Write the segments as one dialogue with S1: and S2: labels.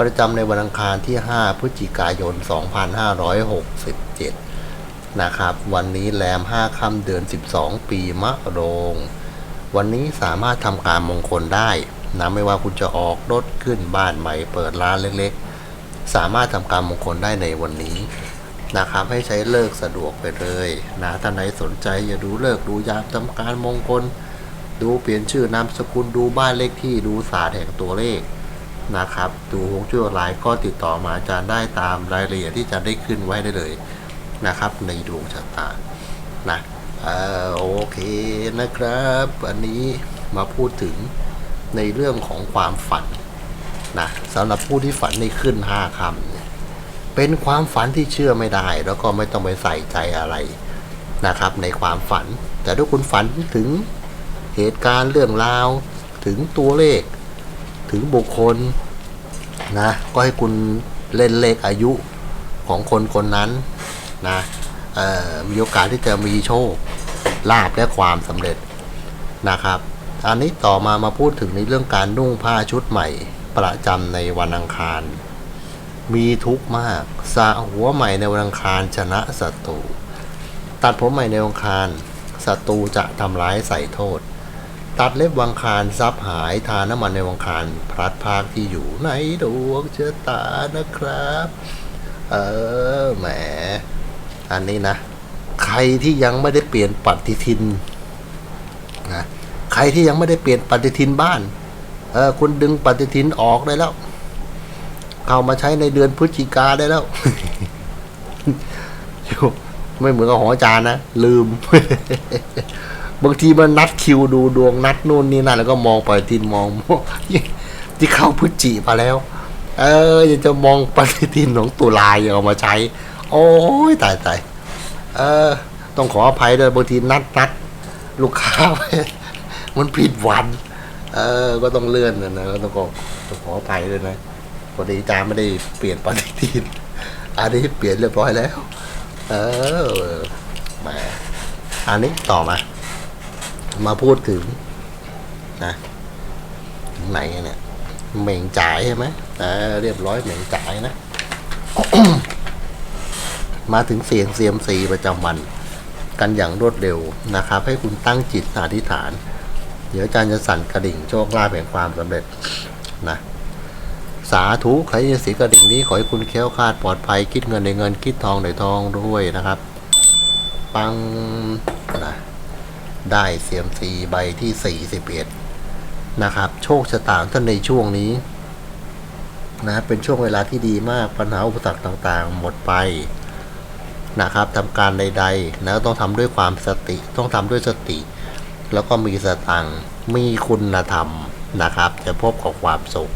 S1: ประจำในวันอังคารที่ 5 พฤศจิกายน 2567 นะครับ วันนี้แรม 5 ค่ำเดือน 12 ปีมะโรง วันนี้สามารถทำการมงคลได้นะไม่ว่าคุณจะออกรถขึ้นบ้านใหม่เปิดร้านเล็กๆ สามารถทำการมงคลได้ในวันนี้นะครับให้ใช้เลิกสะดวกไปเลยนะท่านไหนสนใจอย่าดูเลิกดูยามทำการมงคล ดูเปลี่ยนชื่อนามสกุลดูบ้านเลขที่ดูศาสตร์แห่งตัวเลข นะครับ ดูฮวงจุ้ยออนไลน์ก็ติดต่อมาอาจารย์ได้ตามรายละเอียดที่อาจารย์ได้ขึ้นไว้ได้เลยนะครับ ในดวงชะตานะอ่อโอเคนะครับ อันนี้มาพูดถึงในเรื่องของความฝันนะสำหรับผู้ที่ฝันในขึ้นห้าคำเนี่ยเป็นความฝันที่เชื่อไม่ได้ แล้วก็ไม่ต้องไปใส่ใจอะไรนะครับ ในความฝัน แต่ถ้าคุณฝันถึงเหตุการณ์เรื่องราวถึงตัวเลข ถึงบุคคลนะก็ให้คุณเล่นเลขอายุของคนคนนั้นนะมีโอกาสที่จะมีโชคลาภและความสำเร็จนะครับ อันนี้ต่อมามาพูดถึงในเรื่องการนุ่งผ้าชุดใหม่ ประจำในวันอังคาร มีทุกข์มากสระหัวใหม่ในวันอังคารชนะศัตรูตัดผมใหม่ในวันอังคารศัตรูจะทำร้ายใส่โทษ ตัดเล็บวังคารทรัพย์หายทาน้ำมันในวังคารพลัดพากที่อยู่ในดวงชะตานะครับ เออแหม อันนี้นะ ใครที่ยังไม่ได้เปลี่ยนปฏิทินนะใครที่ยังไม่ได้เปลี่ยนปฏิทินบ้าน เออคุณดึงปฏิทินออกได้แล้ว เข้ามาใช้ในเดือนพฤศจิกาได้แล้วไม่เหมือนกับหออจารย์นะ ลืม บางทีมันนัดคิวดูดวงนัดนู่นนี่นั่นแล้วก็มองไปทินมองที่เข้าพฤศจิมาแล้ว เออยังจะมองปฏิทินของตุลายังเอามาใช้ โอ้ยตายตายเออ ต้องขออภัยด้วยบางทีนัดนัดลูกค้าไว้มันผิดวัน เออ ก็ต้องเลื่อนนะนะก็ต้องขอต้องขออภัยด้วยนะพอดีจารไม่ได้เปลี่ยนปฏิทินอันนี้เปลี่ยนเรียบร้อยแล้ว เออมาอันนี้ต่อมา มาพูดถึงนะไหนเนี่ยเหม่งจ่ายใช่ไหมเออเรียบร้อยเหม่งจ่ายนะ มาถึงเสียงเซียมซีประจำวัน กันอย่างรวดเร็วนะครับ ให้คุณตั้งจิตอธิษฐาน เดี๋ยวอาจารย์จะสั่นกระดิ่งโชคลาภแห่งความสำเร็จนะสาธุใครจะสีกระดิ่งนี้ขอให้คุณแค้วคลาดปลอดภัยคิดเงินในเงินคิดทองในทองด้วยนะครับ ปังนะ ได้เสียมซีใบที่ 41 นะครับ โชคชะตาท่านในช่วงนี้นะเป็นช่วงเวลาที่ดีมากปัญหาอุปสรรคต่างๆ หมดไปนะครับทำการใดๆนะต้องทำด้วยความสติต้องทำด้วยสติ แล้วก็มีสตังมีคุณธรรมนะครับ จะพบกับความสุข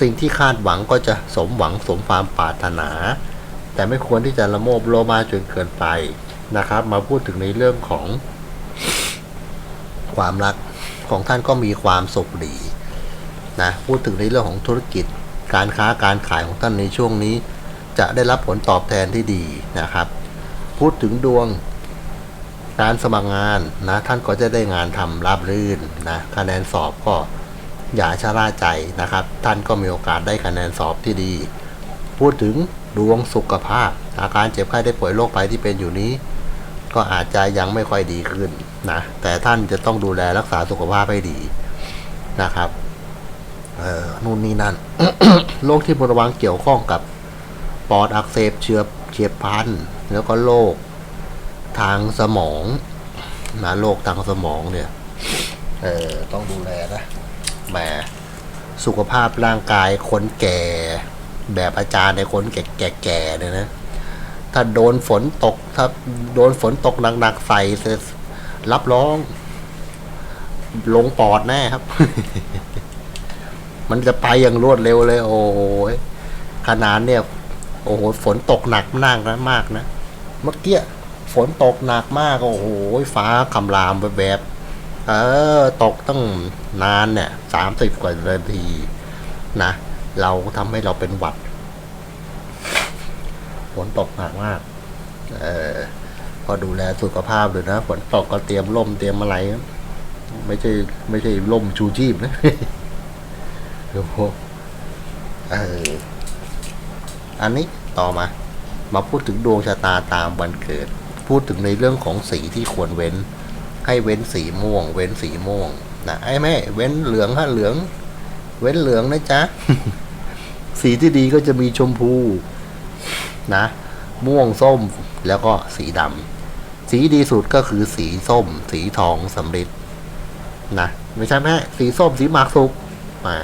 S1: สิ่งที่คาดหวังก็จะสมหวังสมความปรารถนา แต่ไม่ควรที่จะละโมบโลมาจนเกินไปนะครับ มาพูดถึงในเรื่องของ ความรักของท่านก็มีความสุขดีนะพูดถึงในเรื่องของธุรกิจ การค้าการขายของท่านในช่วงนี้ จะได้รับผลตอบแทนที่ดีนะครับ พูดถึงดวงการสมัครงานนะท่านก็จะได้งานทำราบรื่นนะคะแนนสอบก็อย่าชะล่าใจนะครับ ท่านก็มีโอกาสได้คะแนนสอบที่ดี พูดถึงดวงสุขภาพ อาการเจ็บไข้ได้ป่วยโรคภัยที่เป็นอยู่นี้ ก็อาจจะยังไม่ค่อยดีขึ้นนะแต่ท่านจะต้องดูแลรักษาสุขภาพให้ดีนะครับเออนู่นนี่นั่นโรคที่ควรระวังเกี่ยวข้องกับปอดอักเสบเชื้อเฉียบพลันแล้วก็โรคทางสมองนะโรคทางสมองเนี่ยเออต้องดูแลนะแหมสุขภาพร่างกายคนแก่ แบบอาจารย์ในคนแก่ๆเนี่ยนะ ถ้าโดนฝนตก ถ้าโดนฝนตกหนักๆใส่รับรอง ลงปอดแน่ครับ มันจะไปอย่างรวดเร็วเลย โอ้ยขนาดเนี่ย โอ้โหฝนตกหนักมากนะมากนะเมื่อกี้ฝนตกหนักมากโอ้โหฟ้าคำรามแบบแบบ เออ ตกตั้งนานเนี่ยสามสิบกว่านาทีนะเราทำให้เราเป็นหวัด ฝนตกหนักมากเออก็ดูแลสุขภาพเลยนะฝนตกก็เตรียมร่มเตรียมอะไร ไม่ใช่ไม่ใช่ร่มชูชีพนะโอ้โหเอออันนี้ต่อมา มาพูดถึงดวงชะตาตามวันเกิด พูดถึงในเรื่องของสีที่ควรเว้น ให้เว้นสีม่วง เว้นสีม่วงนะไอ้แม่ เว้นเหลืองฮะเหลือง เว้นเหลืองนะจ๊ะ สีที่ดีก็จะมีชมพู นะ ม่วงส้มแล้วก็สีดำสีดีสุดก็คือสีส้ม สีทองสำริดนะไม่ใช่แม่สีส้มสีหมากสุกหมา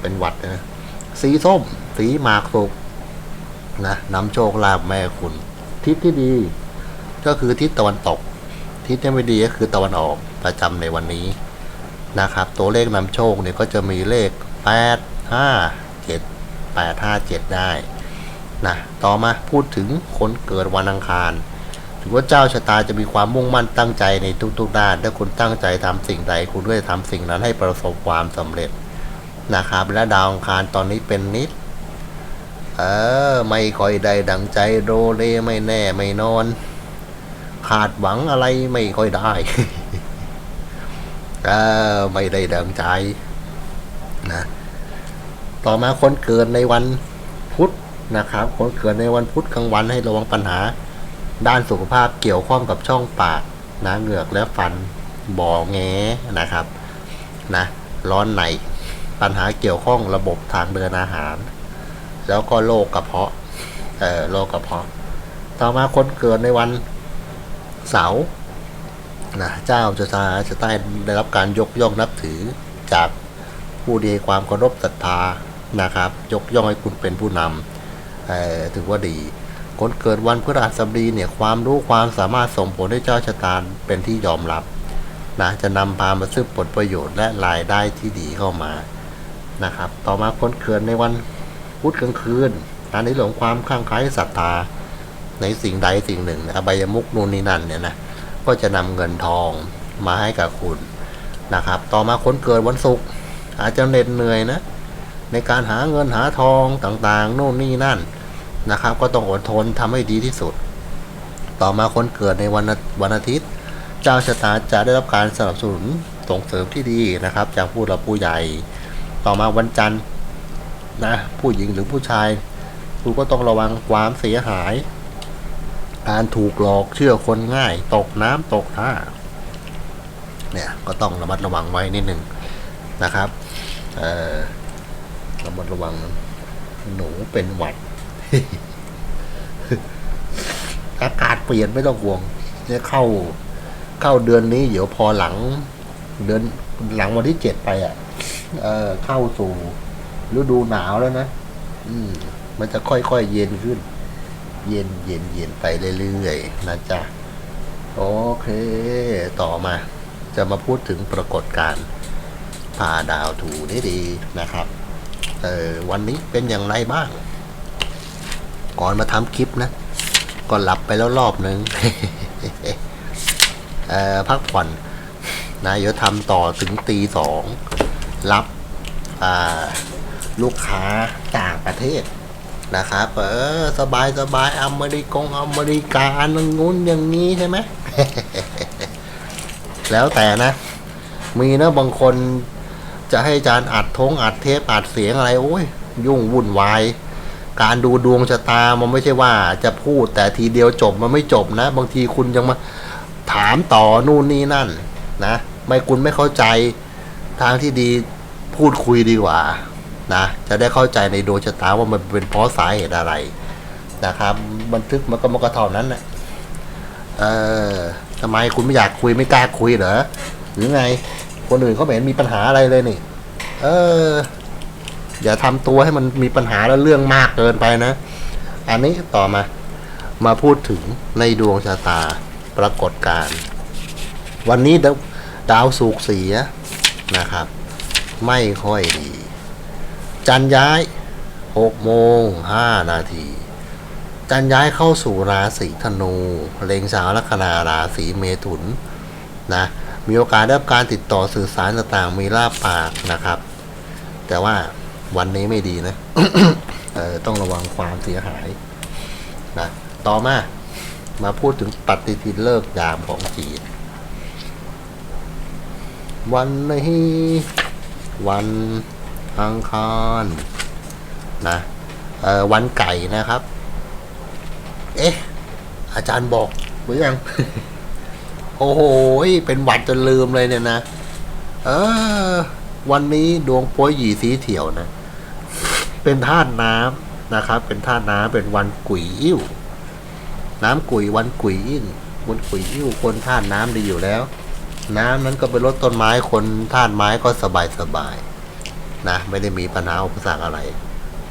S1: เป็นหวัดนะสีส้ม สีหมากสุกนะนำโชคลาภแม่คุณ ทิศที่ดี ก็คือทิศตะวันตก ทิศที่ไม่ดีก็คือตะวันออกประจำในวันนี้นะครับ ตัวเลขนำโชคเนี่ยก็จะมีเลขแปดห้าเจ็ดแปดห้าเจ็ดได้ นะต่อมาพูดถึงคนเกิดวันอังคาร ถือว่าเจ้าชะตาจะมีความมุ่งมั่นตั้งใจในทุกๆด้าน ถ้าคุณตั้งใจทำสิ่งใดคุณก็จะทำสิ่งนั้นให้ประสบความสำเร็จนะครับและดาวอังคารตอนนี้เป็นนิด เออ ไม่ค่อยได้ดังใจโรเลไม่แน่ไม่นอน ขาดหวังอะไรไม่ค่อยได้เออไม่ได้ดังใจนะต่อมาคนเกิดในวัน นะครับคนเกิดในวันพุธกลางวันให้ระวังปัญหา ด้านสุขภาพเกี่ยวข้องกับช่องปากนะเหงือกและฟันบ่อแงนะครับนะร้อนในปัญหาเกี่ยวข้องระบบทางเดินอาหาร แล้วก็โรคกระเพาะเอ่อโรคกระเพาะ ต่อมาคนเกิดในวันเสาร์นะเจ้าจะตาจะได้ได้รับการยกย่องนับถือจากผู้ดีให้ความเคารพศรัทธานะครับ ยกย่องให้คุณเป็นผู้นำ ถือว่าดี คนเกิดวันพฤหัสบดีเนี่ยความรู้ความสามารถส่งผลให้เจ้าชะตาเป็นที่ยอมรับนะจะนำพามาซึ่งผลประโยชน์และรายได้ที่ดีเข้ามานะครับ ต่อมาคนเกิดในวันพุธกลางคืนนะในเรื่องความข้างไคล้ศรัทธาในสิ่งใดสิ่งหนึ่งอบายมุกนู่นนี่นั่นเนี่ยนะก็จะนำเงินทองมาให้กับคุณนะครับ ต่อมาคนเกิดวันศุกร์อาจจะเหน็ดเหนื่อยนะในการหาเงินหาทองต่างๆ โน่นนี่นั่น นะครับ ก็ต้องอดทนทำให้ดีที่สุด ต่อมาคนเกิดในวันวันอาทิตย์ เจ้าชะตาจะได้รับการสนับสนุนส่งเสริมที่ดีนะครับ จากผู้หลักผู้ใหญ่ ต่อมาวันจันทร์นะผู้หญิงหรือผู้ชายคุณก็ต้องระวังความเสียหาย การถูกหลอกเชื่อคนง่าย ตกน้ำตกท่าเนี่ยก็ต้องระมัดระวังไว้นิดหนึ่งนะครับระมัดระวังหนูเป็นหวัด อากาศเปลี่ยนไม่ต้องห่วงเนี่ยเข้า เข้าเดือนนี้ เดี๋ยวพอหลัง เดือนหลังวันที่เจ็ดไปอะ เออเข้าสู่ฤดูหนาวแล้วนะอืม มันจะค่อยๆเย็นขึ้น เย็นเย็นเย็นไปเรื่อยๆนะจ๊ะโอเค ต่อมา จะมาพูดถึงปรากฏการณ์พาดาวถูได้ดีนะครับ เออวันนี้เป็นอย่างไรบ้าง ก่อนมาทำคลิปนะ ก็หลับไปแล้วรอบนึงเอ่อพักผ่อนนะเดี๋ยวทำต่อถึงตีสองรับลูกค้าต่างประเทศนะครับ เออ สบายสบายอเมริกงอเมริกาอย่างงู้นอย่างนี้ใช่ไหมแล้วแต่นะ มีนะบางคนจะให้อาจารย์อัดทงอัดเทปอัดเสียงอะไร โอ้ย ยุ่งวุ่นวาย การดูดวงชะตามันไม่ใช่ว่าจะพูดแต่ทีเดียวจบมันไม่จบนะ บางทีคุณยังมาถามต่อนู่นนี่นั่นนะ ไม่คุณไม่เข้าใจทางที่ดีพูดคุยดีกว่านะจะได้เข้าใจในดวงชะตาว่ามันเป็นเพราะสาเหตุอะไรนะครับ บันทึกมันก็มันก็เท่านั้นแหละเออทำไมคุณไม่อยากคุยไม่กล้าคุยเหรอหรือไง คนอื่นเขาไม่เห็นมีปัญหาอะไรเลยนี่ เออ อย่าทำตัวให้มันมีปัญหาแล้วเรื่องมากเกินไปนะ อันนี้ต่อมา มาพูดถึงในดวงชะตาปรากฏการณ์วันนี้ดาวดาวสุกเสียนะครับ ไม่ค่อยดี จันย้าย6โมง5นาทีจันย้ายเข้าสู่ราศีธนูเลงสาวลัคนาราศีเมถุนนะมีโอกาสได้รับการติดต่อสื่อสารต่างๆมีลาบปากนะครับ แต่ว่า วันนี้ไม่ดีนะเออต้องระวังความเสียหายนะต่อมามาพูดถึงปฏิทินเลิกยามของจีน วันนี้วันอังคารนะเอ่อวันไก่นะครับ เอ๊ะ อาจารย์บอกหรือยัง โอ้โห เป็นหวัดจนลืมเลยเนี่ยนะ เออ วันนี้ดวงโป้ยหยีสีเถียวนะ เป็นธาตุน้ำนะครับ เป็นธาตุน้ำเป็นวันกุยอิ่วน้ำกุยวันกุยอิ่นวันกุยอิ่วคนธาตุน้ำดีอยู่แล้ว น้ำนั้นก็ไปลดต้นไม้คนธาตุไม้ก็สบายสบายๆนะไม่ได้มีปัญหาอุปสรรคอะไร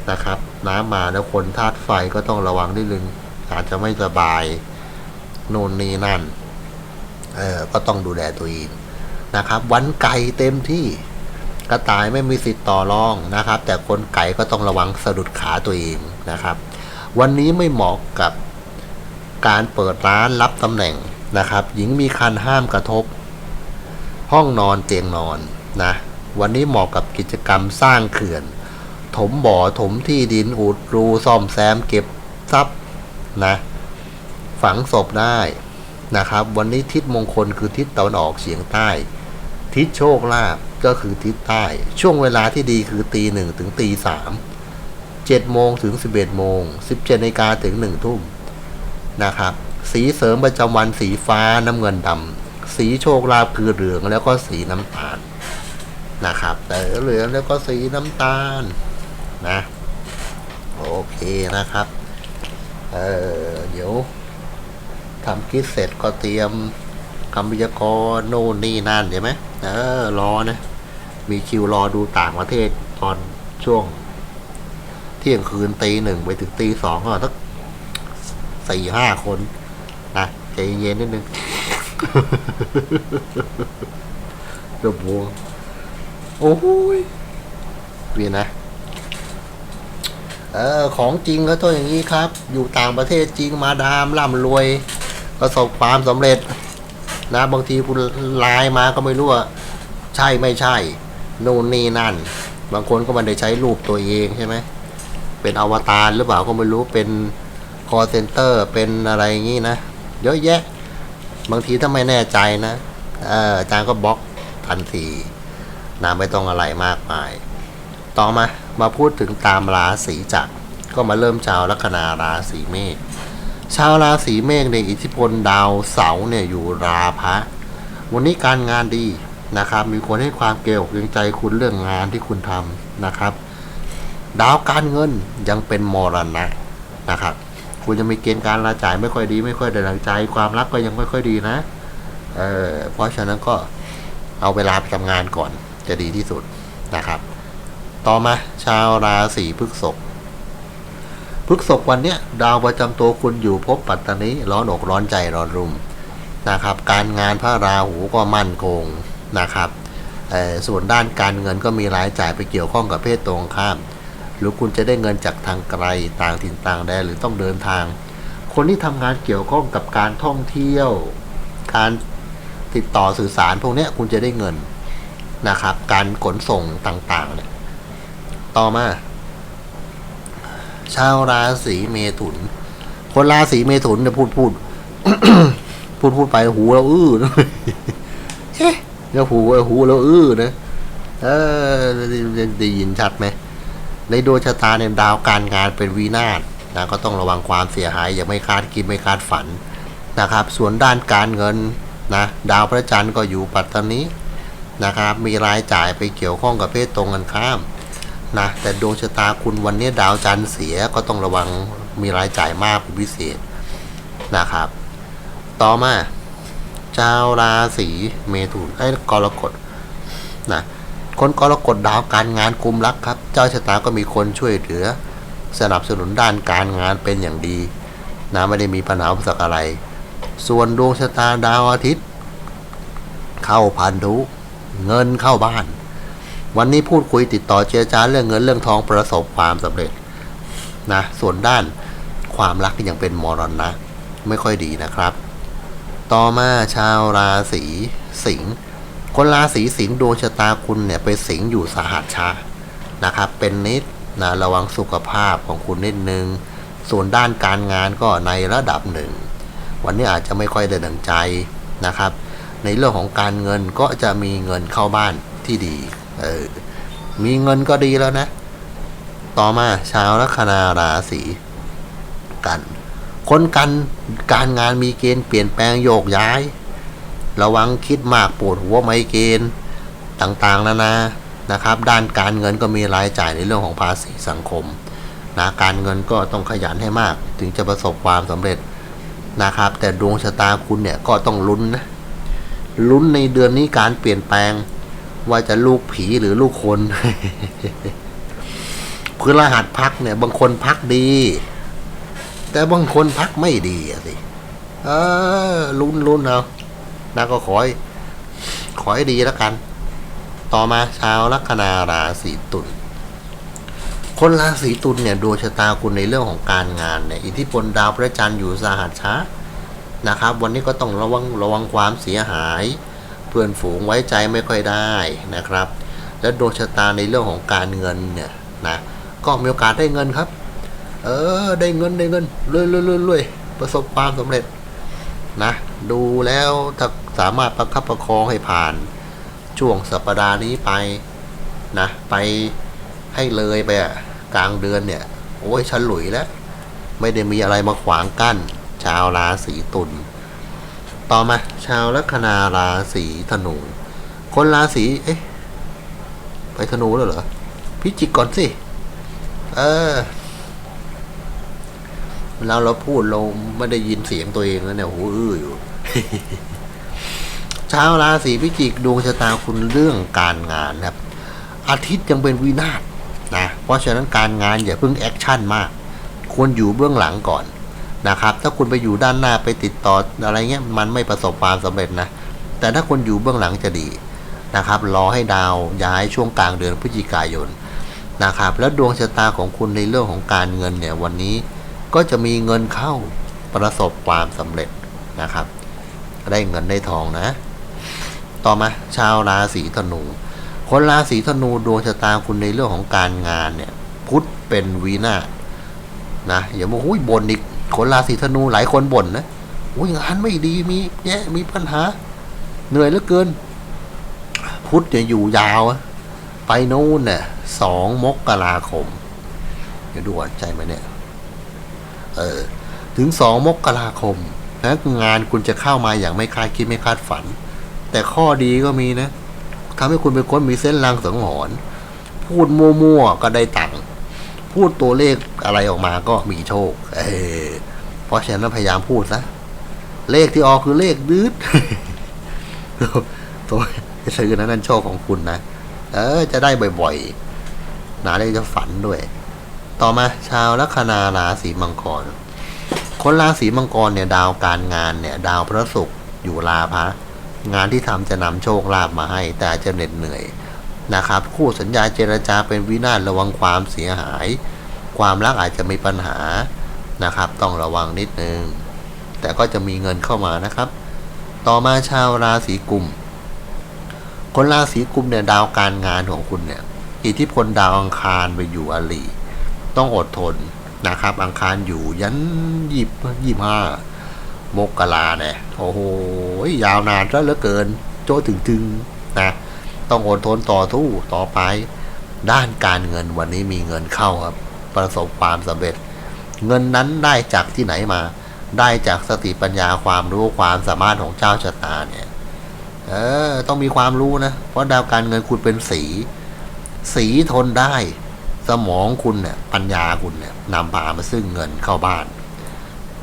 S1: นะครับ น้ำมาแล้วคนธาตุไฟก็ต้องระวังนิดนึงอาจจะไม่สบายโน่นนี่นั่นเออก็ต้องดูแลตัวเองนะครับ วันไก่เต็มที่ กระต่ายไม่มีสิทธิ์ต่อรองนะครับ แต่คนไก่ก็ต้องระวังสะดุดขาตัวเองนะครับ วันนี้ไม่เหมาะกับการเปิดร้านรับตำแหน่งนะครับ หญิงมีคันห้ามกระทบ ห้องนอนเตียงนอนนะวันนี้เหมาะกับกิจกรรมสร้างเขื่อน ถมบ่อถมที่ดินอุดรูซ่อมแซมเก็บทรัพย์นะฝังศพได้นะครับ วันนี้ทิศมงคลคือทิศตะวันออกเฉียงใต้ ทิศโชคลาภ ก็คือทิศใต้ ช่วงเวลาที่ดีคือตีหนึ่งถึงตีสามเจ็ดโมงถึงสิบเอ็ดโมงสิบเจ็ดนาฬิกาถึงหนึ่งทุ่มนะครับ สีเสริมประจำวันสีฟ้าน้ำเงินดำสีโชคลาภคือเหลืองแล้วก็สีน้ำตาลนะครับแต่เหลืองแล้วก็สีน้ำตาลนะโอเคนะครับเออเดี๋ยวทำคิดเสร็จก็เตรียมคำพยากรณ์โน่นนี่นั่นใช่ไหมเออรอนะ มีคิวรอดูต่างประเทศตอนช่วง เที่ยงคืนตีหนึ่งไปถึงตีสองก็สักสี่ห้าคน นะใจเย็นนิดนึงเดือบวงโอ้ยเวียนนะเออของจริงก็ต้องอย่างนี้ครับ อยู่ต่างประเทศจริงมาดามร่ำรวย ประสบความสำเร็จ นะบางทีคุณไลน์มาก็ไม่รู้ว่า ใช่ไม่ใช่ นู่นนี่นั่น บางคนก็มันได้ใช้รูปตัวเองใช่ไหมเป็นอวตารหรือเปล่าก็ไม่รู้เป็นคอเซนเตอร์เป็นอะไรอย่างนี้นะเยอะแยะ บางทีถ้าไม่แน่ใจนะอาจารย์ก็บล็อกทันทีนะไม่ต้องอะไรมากมาย ต่อมามาพูดถึงตามราศีจักรก็มาเริ่มชาวลัคนาราศีเมษชาวราศีเมษในยอิทธิพลดาวเสาร์เนี่ยอยู่ราพะวันนี้การงานดี นะครับ มีคนให้ความเกลียวเกรงใจคุณเรื่องงานที่คุณทำนะครับ ดาวการเงินยังเป็นมรณะนะครับ คุณจะมีเกณฑ์การรายจ่ายไม่ค่อยดีไม่ค่อยได้ดังใจ ความรักก็ยังไม่ค่อยดีนะเออเพราะฉะนั้นก็เอาเวลาไปทำงานก่อนจะดีที่สุดนะครับ ต่อมาชาวราศีพฤษภพฤษภวันเนี้ยดาวประจำตัวคุณอยู่ภพปัตตานีร้อนอกร้อนใจร้อนรุมนะครับ การงานพระราหูก็มั่นคง นะครับส่วนด้านการเงินก็มีรายจ่ายไปเกี่ยวข้องกับเพศตรงข้าม หรือคุณจะได้เงินจากทางไกลต่างถิ่นต่างแดนหรือต้องเดินทาง คนที่ทำงานเกี่ยวข้องกับการท่องเที่ยว การติดต่อสื่อสารพวกนี้คุณจะได้เงินนะครับ การขนส่งต่างๆเนี่ยต่อมา ชาวราศีเมถุน คนราศีเมถุนเนี่ยพูดพูดพูดพูดไปหูเราอื้อเอ๊ะ แล้วหูหูเราอื้อนะเออได้ยินชัดไหมในดวงชะตาเนี่ยดาวการงานเป็นวินาศนะก็ต้องระวังความเสียหายอย่าไม่คาดคิดไม่คาดฝันนะครับ ส่วนด้านการเงินนะดาวพระจันทร์ก็อยู่ปัตตานีนะครับ มีรายจ่ายไปเกี่ยวข้องกับเพศตรงกันข้ามนะแต่ดวงชะตาคุณวันนี้ดาวจันทร์เสียก็ต้องระวังมีรายจ่ายมากเป็นพิเศษนะครับ ต่อมา ชาวราศีเมถุนไอ้กรกฎนะคนกรกฎดาวการงานกุมรักครับ เจ้าชะตาก็มีคนช่วยเหลือ สนับสนุนด้านการงานเป็นอย่างดีนะไม่ได้มีปัญหาอุปสรรคอะไร ส่วนดวงชะตาดาวอาทิตย์ เข้าพันธุเงินเข้าบ้าน วันนี้พูดคุยติดต่อเจรจาเรื่องเงินเรื่องทองประสบความสำเร็จนะส่วนด้านความรักยังเป็นมรณะ ไม่ค่อยดีนะครับ ต่อมาชาวราศีสิงห์คนราศีสิงห์ดวงชะตาคุณเนี่ยไปสิงอยู่สหัสชานะครับ เป็นนิดนะระวังสุขภาพของคุณนิดนึง ส่วนด้านการงานก็ในระดับหนึ่ง วันนี้อาจจะไม่ค่อยได้ดังใจนะครับ ในเรื่องของการเงินก็จะมีเงินเข้าบ้านที่ดีเออมีเงินก็ดีแล้วนะ ต่อมาชาวลัคนาราศีกัน คนกันการงานมีเกณฑ์เปลี่ยนแปลงโยกย้าย ระวังคิดมากปวดหัวไมเกณฑ์ต่างๆนานานะครับ ด้านการเงินก็มีรายจ่ายในเรื่องของภาษีสังคมนะการเงินก็ต้องขยันให้มาก ถึงจะประสบความสำเร็จนะครับ แต่ดวงชะตาคุณเนี่ยก็ต้องลุ้นนะลุ้นในเดือนนี้การเปลี่ยนแปลงว่าจะลูกผีหรือลูกคนพื้นรหัสพักเนี่ยบางคนพักดี แต่บางคนพักไม่ดีอะสิเออลุ้นลุ้นเอานะก็ขอให้ขอให้ดีแล้วกัน ต่อมาชาวลัคนาราศีตุลคนราศีตุลเนี่ยดวงชะตาคุณในเรื่องของการงานเนี่ยอิทธิพลดาวพระจันทร์อยู่สหัสช้านะครับ วันนี้ก็ต้องระวังระวังความเสียหาย เพื่อนฝูงไว้ใจไม่ค่อยได้นะครับ และดวงชะตาในเรื่องของการเงินเนี่ยนะก็มีโอกาสได้เงินครับ เออ ได้เงินได้เงินรวยรวยรวยรวยประสบความสำเร็จนะ ดูแล้วถ้าสามารถประคับประคองให้ผ่าน ช่วงสัปดาห์นี้ไปนะ ไปให้เลยไปอะกลางเดือนเนี่ย โอ้ยฉลุยแล้ว ไม่ได้มีอะไรมาขวางกั้น ชาวราศีตุลต่อมา ชาวลัคนาราศีธนู คนราศีเอ๊ะไปธนูแล้วเหรอพิจิกก่อนสิ เออ เวลาเราพูดเราไม่ได้ยินเสียงตัวเองแล้วเนี่ยหูอื้ออยู่ชาวราศีพิจิกดวงชะตาคุณเรื่องการงานครับ อาทิตย์ยังเป็นวินาศนะเพราะฉะนั้นการงานอย่าเพิ่งแอคชั่นมาก ควรอยู่เบื้องหลังก่อนนะครับ ถ้าคุณไปอยู่ด้านหน้าไปติดต่ออะไรเงี้ยมันไม่ประสบความสำเร็จนะ แต่ถ้าคุณอยู่เบื้องหลังจะดีนะครับ รอให้ดาวย้ายช่วงกลางเดือนพฤศจิกายนนะครับ แล้วดวงชะตาของคุณในเรื่องของการเงินเนี่ยวันนี้ ก็จะมีเงินเข้าประสบความสำเร็จนะครับ ได้เงินได้ทองนะ ต่อมาชาวราศีธนู คนราศีธนูดวงชะตาคุณในเรื่องของการงานเนี่ย พุธเป็นวีนาศนะอย่ามาหุ้ยบ่นอีกคนราศีธนูหลายคนบ่นนะอุ้ยงานไม่ดีมีแย่มีปัญหา เหนื่อยเหลือเกิน พุธจะอยู่ยาว ไปนู่นเนี่ยสองมกราคมเดี๋ยวดูอ่อนใจไหมเนี่ย เออถึงสองมกราคมนะงานคุณจะเข้ามาอย่างไม่คาดคิดไม่คาดฝัน แต่ข้อดีก็มีนะทำให้คุณเป็นคนมีเส้นลางสังหรณ์พูดมั่วๆก็ได้ตังค์พูดตัวเลขอะไรออกมาก็มีโชค เออเพราะฉะนั้นพยายามพูดซะเลขที่ออกคือเลขดืดตัวซื้อนั้นนั่นโชคของคุณนะ เออ จะได้บ่อยๆนาได้จะฝันด้วย ต่อมาชาวลัคนาราศีมังกร คนราศีมังกรเนี่ยดาวการงานเนี่ยดาวพระศุกร์อยู่ลาภะงานที่ทำจะนำโชคลาภมาให้แต่จจะเหน็ดเหนื่อยนะครับ คู่สัญญาเจรจาเป็นวินาศระวังความเสียหาย ความรักอาจจะมีปัญหานะครับ ต้องระวังนิดนึง แต่ก็จะมีเงินเข้ามานะครับ ต่อมาชาวราศีกุมคนราศีกุมเนี่ยดาวการงานของคุณเนี่ยอิทธิพลดาวอังคารไปอยู่อลี ต้องอดทนนะครับ อังคารอยู่ยันยี่ยี่ห้ามกราเนี่ยโอ้โหยาวนานแล้วเหลือเกิน โจถึงถึงนะต้องอดทนต่อสู้ต่อไป ด้านการเงินวันนี้มีเงินเข้าครับ ประสบความสำเร็จ เงินนั้นได้จากที่ไหนมา ได้จากสติปัญญาความรู้ความสามารถของเจ้าชะตาเนี่ยเออต้องมีความรู้นะ เพราะดาวการเงินคุณเป็นสี สีทนได้ สมองคุณเนี่ยปัญญาคุณเนี่ยนำพามาซึ่งเงินเข้าบ้าน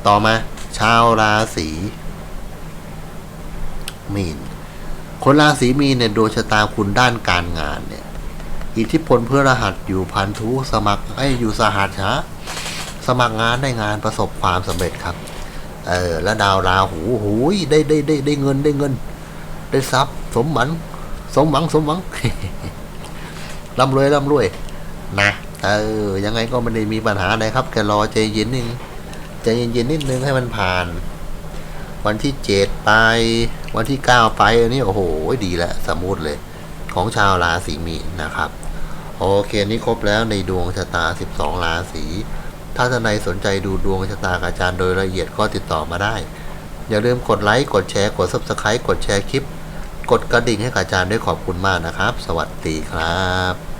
S1: ต่อมาชาวราศีมีน คนราศีมีนเนี่ยดวงชะตาคุณด้านการงานเนี่ย อิทธิพลเพื่อรหัสอยู่พันธุสมัครไอ้อยู่สหัสฮะสมัครงานได้งานประสบความสำเร็จครับ เออแล้วดาวราหูหูยได้ได้ได้ได้เงินได้เงิน ได้ทรัพย์สมหวังสมหวังสมหวังร่ำรวยร่ำรวย นะ เออ ยังไงก็ไม่ได้มีปัญหาอะไรครับแกรอใจเย็นนิดนึงใจเย็นๆนิดนึงให้มันผ่าน วันที่เจ็ดไป วันที่เก้าไปอันนี้โอ้โหดีแล้วสมูทเลย ของชาวราศีมีนนะครับ โอเคนี่ครบแล้วในดวงชะตา 12 ราศีถ้าท่านใดสนใจดูดวงชะตาอาจารย์โดยละเอียดก็ติดต่อมาได้ อย่าลืมกดไลค์กดแชร์กด Subscribe กดแชร์คลิป กดกระดิ่งให้อาจารย์ด้วยขอบคุณมากนะครับ สวัสดีครับ